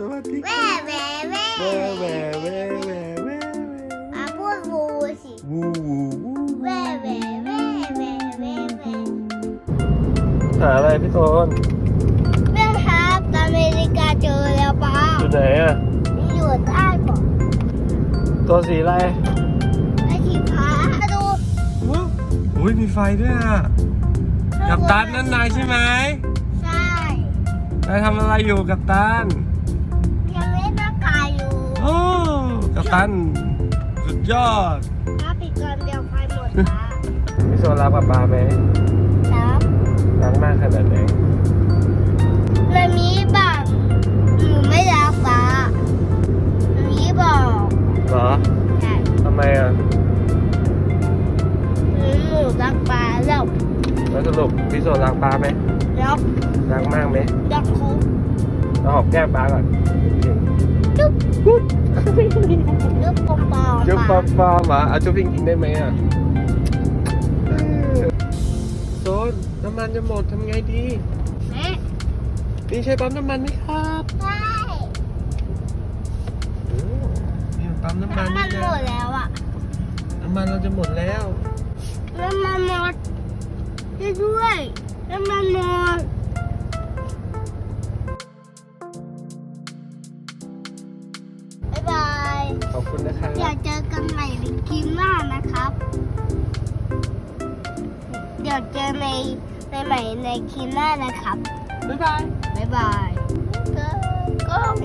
สวัสดีแม่แม่แม่แม่แม่แม่แม่แม่อาพูดงูสิวูวูวูแม่แม่แม่แม่แม่แม่หาอะไรพี่โทนแม่ครับอเมริกาเจอแล้วป้าอยู่ไหนอะ อยู่ใต้เบาะตัวสีอะไรไอทีพ้าดูว้าวอุ้ยมีไฟด้วยอะกับตันนั่นนายใช่ไหมใช่ นายทำอะไรอยู่กับตัน ตัน สุดยอดป้าปิดก่อนเดี๋ยวไฟหมดป้าพี่โซลาปลาปลาไหมครับรักมากขนาดไหนมันมีบังหนูไม่รักป้ามันมีบอกเหรอใช่ทำไมอะหนูหนูรักป้าแล้วแล้วสรุปพี่โซรักปลาไหมแล้วรักมากไหมรักคุกเราหอมแก้มปลาก่อนจุ๊บ จุ๊บปอมปอมจุ๊บปอมปอมเหรอเอาจุ๊บจริงๆได้ไหมอะโซนน้ำมันจะหมดทำไงดีแม่นี่ใช้ปั๊มน้ำมันไหมครับใช่โอ้นี่ปั๊มน้ำมันน้ำมันนี่หมนะดแล้วอะน้ำมันเราจะหมดแล้วน้ำมันหมด คุณนะครับ เดี๋ยวเจอกันใหม่ในคลิปหน้านะครับ เดี๋ยวเจอในในใหม่ในคลิปหน้านะครับ บ๊ายบาย บ๊ายบายก็กล้อง